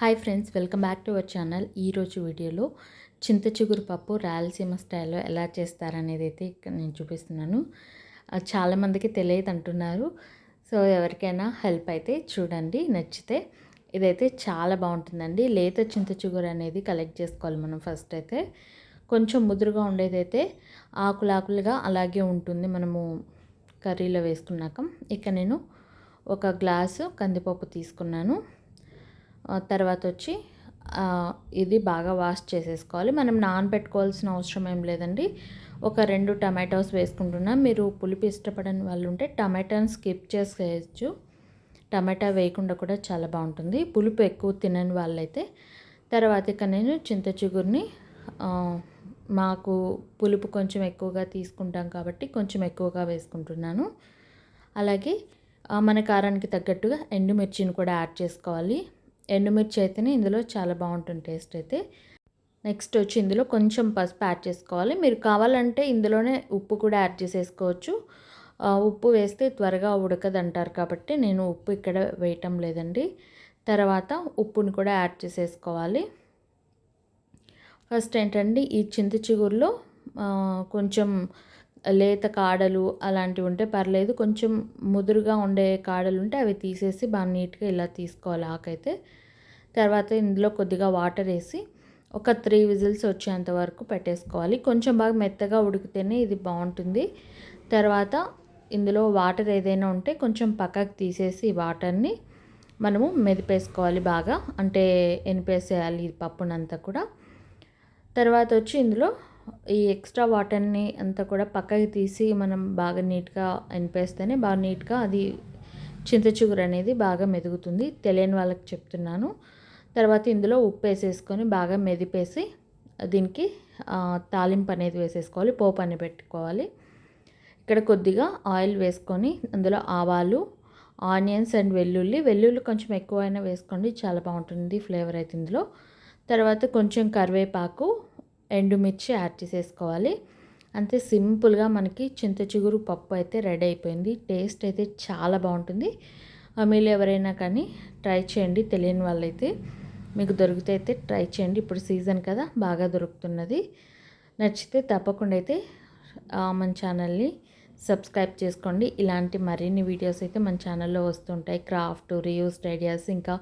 Hi friends welcome back to our channel. ఈరోజు వీడియోలో చింత చిగురు పప్పు రాయలసీమ స్టైల్లో ఎలా చేస్తారనేది అయితే ఇక్కడ నేను చూపిస్తున్నాను. చాలామందికి తెలియదు అంటున్నారు. సో ఎవరికైనా హెల్ప్ అయితే చూడండి నచ్చితే. ఇదైతే చాలా బాగుంటుందండి. లేత చింత చిగురు అనేది కలెక్ట్ చేసుకోవాలి మనం ఫస్ట్ అయితే. కొంచెం ముదురుగా ఉండేదైతే ఆకులాకులుగా అలాగే ఉంటుంది మనము కర్రీలో వేసుకున్నాక. ఇక నేను ఒక గ్లాసు కందిపప్పు తీసుకున్నాను. తర్వాత వచ్చి ఇది బాగా వాష్ చేసేసుకోవాలి. మనం నానబెట్టుకోవాల్సిన అవసరం ఏం లేదండి. ఒక రెండు టమాటోస్ వేసుకుంటున్నా. మీరు పులుపు ఇష్టపడని వాళ్ళు ఉంటే టమాటాని స్కిప్ చేసేయచ్చు. టమాటా వేయకుండా కూడా చాలా బాగుంటుంది. పులుపు ఎక్కువ తినని వాళ్ళైతే తర్వాత ఇక నేను చింత చిగురిని మాకు పులుపు కొంచెం ఎక్కువగా తీసుకుంటాం కాబట్టి కొంచెం ఎక్కువగా వేసుకుంటున్నాను. అలాగే మన కారానికి తగ్గట్టుగా ఎండుమిర్చిని కూడా యాడ్ చేసుకోవాలి. ఎండుమిర్చి అయితేనే ఇందులో చాలా బాగుంటుంది టేస్ట్ అయితే. నెక్స్ట్ వచ్చి ఇందులో కొంచెం పసుపు యాడ్ చేసుకోవాలి. మీరు కావాలంటే ఇందులోనే ఉప్పు కూడా యాడ్ చేసేసుకోవచ్చు. ఉప్పు వేస్తే త్వరగా ఉడకదు అంటారు కాబట్టి నేను ఉప్పు ఇక్కడ వేయటం లేదండి. తర్వాత ఉప్పుని కూడా యాడ్ చేసేసుకోవాలి. ఫస్ట్ ఏంటండి ఈ చింత చిగురులో కొంచెం లేత కాడలు అలాంటివి ఉంటే పర్లేదు. కొంచెం ముదురుగా ఉండే కాడలు ఉంటే అవి తీసేసి బాగా నీట్గా ఇలా తీసుకోవాలి ఆకైతే. తర్వాత ఇందులో కొద్దిగా వాటర్ వేసి ఒక త్రీ విజిల్స్ వచ్చేంత వరకు పెట్టేసుకోవాలి. కొంచెం బాగా మెత్తగా ఉడికితేనే ఇది బాగుంటుంది. తర్వాత ఇందులో వాటర్ ఏదైనా ఉంటే కొంచెం పక్కకు తీసేసి వాటర్ని మనము మెదిపేసుకోవాలి బాగా. అంటే ఎనిపేసేయాలి ఈ పప్పునంతా కూడా. తర్వాత వచ్చి ఇందులో ఈ ఎక్స్ట్రా వాటర్ని అంతా కూడా పక్కకి తీసి మనం బాగా నీట్గా ఎనిపేస్తేనే బాగా నీట్గా అది చింత చిగురు అనేది బాగా మెదుగుతుంది. తెలియని వాళ్ళకి చెప్తున్నాను. తర్వాత ఇందులో ఉప్పు వేసేసుకొని బాగా మెదిపేసి దీనికి తాలింపు అనేది వేసేసుకోవాలి. పోపు అని పెట్టుకోవాలి. ఇక్కడ కొద్దిగా ఆయిల్ వేసుకొని అందులో ఆవాలు ఆనియన్స్ అండ్ వెల్లుల్లి. వెల్లుల్లి కొంచెం ఎక్కువైనా వేసుకోండి. చాలా బాగుంటుంది. ఫ్లేవర్ అయితే ఇందులో. తర్వాత కొంచెం కరివేపాకు ఎండుమిర్చి యాడ్ చేసేసుకోవాలి. అంతే సింపుల్గా మనకి చింత చిగురు పప్పు అయితే రెడీ అయిపోయింది. టేస్ట్ అయితే చాలా బాగుంటుంది. ఆ, మీరు ఎవరైనా కానీ ట్రై చేయండి తెలియని వాళ్ళైతే మీకు దొరికితే అయితే ట్రై చేయండి. ఇప్పుడు సీజన్ కదా బాగా దొరుకుతున్నది. నచ్చితే తప్పకుండా అయితే మన ఛానల్ని సబ్స్క్రైబ్ చేసుకోండి. ఇలాంటి మరిన్ని వీడియోస్ అయితే మన ఛానల్లో వస్తుంటాయి. క్రాఫ్ట్ రియూస్డ్ ఐడియాస్ ఇంకా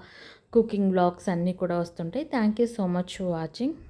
కుకింగ్ బ్లాగ్స్ అన్నీ కూడా వస్తుంటాయి. Thank you so much for watching.